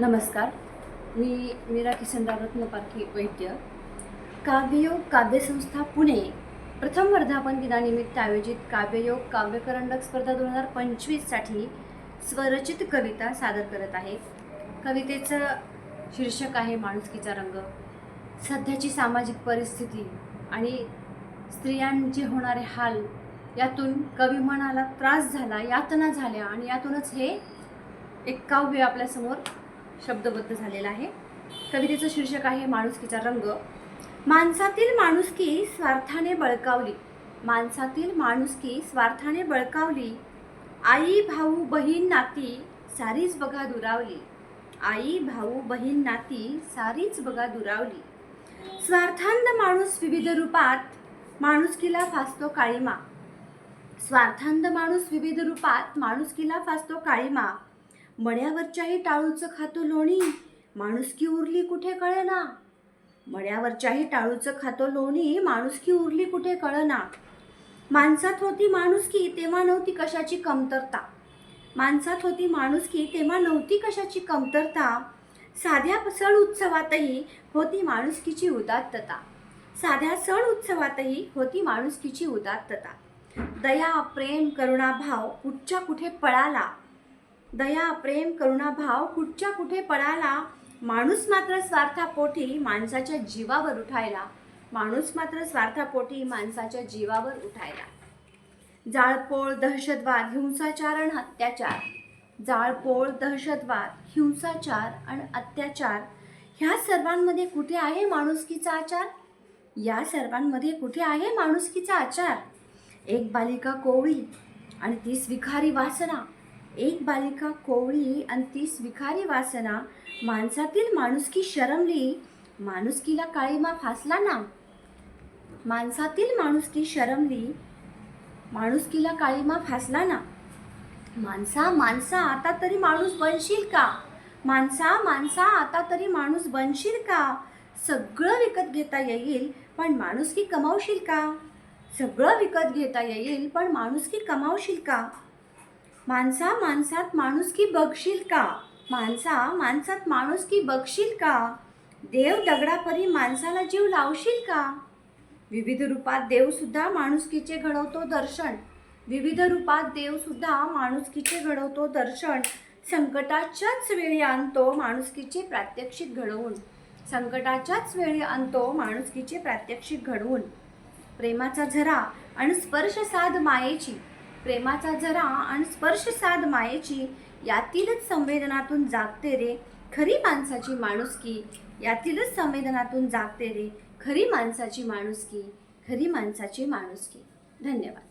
नमस्कार. मी मीरा किसनराव पारखी वैद्य. काव्ययोग काव्यसंस्था पुणे. प्रथम वर्धापन दिनानिमित्त आयोजित काव्ययोग काव्यकरंडक स्पर्धा दोन हजार पंचवीससाठी स्वरचित कविता सादर करत आहे. कवितेचं शीर्षक आहे माणुसकीचा रंग. सध्याची सामाजिक परिस्थिती आणि स्त्रियांचे होणारे हाल यातून कवी मनाला त्रास झाला यातना झाल्या आणि यातूनच हे एक काव्य आपल्यासमोर शब्दबद्ध झालेला आहे. कवितेचं शीर्षक आहे माणुसकीचा रंग. माणसातील माणुसकी स्वार्थाने बळकावली. माणसातील माणुसकी स्वार्थाने बळकावली. आई भाऊ बहीण नाती सारीच बघा दुरावली. आई भाऊ बहीण नाती सारीच बघा दुरावली. स्वार्थांध माणूस विविध रूपात माणुसकीला फासतो काळीमा. स्वार्थांध माणूस विविध रूपात माणुसकीला फासतो काळीमा. मण्यावरच्याही टाळूचं खातो लोणी. माणुसकी उरली कुठे कळेना? मण्यावरच्याही टाळूचं खातो लोणी माणुसकी उरली कुठे कळना? माणसात होती माणुसकी तेव्हा नव्हती कशाची कमतरता. माणसात होती माणुसकी तेव्हा नव्हती कशाची कमतरता. साध्या सण उत्सवातही होती माणुसकीची उदात्तता. साध्या सण उत्सवातही होती माणुसकीची उदात्तता. दया प्रेम करुणाभाव कुठच्या कुठे पळाला? दया प्रेम करुणाभाव कुठच्या कुठे पळाला माणूस मात्र स्वार्थापोटी माणसाच्या जीवावर उठायला. माणूस मात्र स्वार्थापोटी माणसाच्या जीवावर उठायला. जाळपोळ दहशतवाद हिंसाचार आणि अत्याचार. जाळपोळ दहशतवाद हिंसाचार आणि अत्याचार ह्या सर्वांमध्ये कुठे आहे माणुसकीचा आचार? या सर्वांमध्ये कुठे आहे माणुसकीचा आचार? एक बालिका कोवळी आणि ती स्विकारी वासना. एक बालिका कोवळी आणि ती स्विकारी वासना माणसातील माणुसकी शरमली माणुसकीला काळीमा फासला ना. माणसातील माणुसकी शरमली माणुसकीला काळीमा फासला ना. माणसा माणसा आता तरी माणूस बनशील का? माणसा माणसा आता तरी माणूस बनशील का? सगळं विकत घेता येईल पण माणुसकी कमावशील का? सगळं विकत घेता येईल पण माणुसकी कमावशील का? माणसा माणसात माणुसकी बघशील का? माणसा माणसात माणुसकी बघशील का? देव दगडापरी माणसाला जीव लावशील का? विविध रूपात देवसुद्धा माणुसकीचे घडवतो दर्शन. विविध रूपात देवसुद्धा माणुसकीचे घडवतो दर्शन. संकटाच्याच वेळी आणतो माणुसकीचे प्रात्यक्षिक घडवून. संकटाच्याच वेळी आणतो माणुसकीचे प्रात्यक्षिक घडवून. प्रेमाचा झरा आणि स्पर्श साध मायेची. प्रेमाचा जरा आणि स्पर्श साध मायेची यातीलच संवेदनातून जागते रे खरी माणसाची माणुसकी यातीलच संवेदनातून जागते रे खरी माणसाची माणुसकी खरी माणसाची माणुसकी धन्यवाद.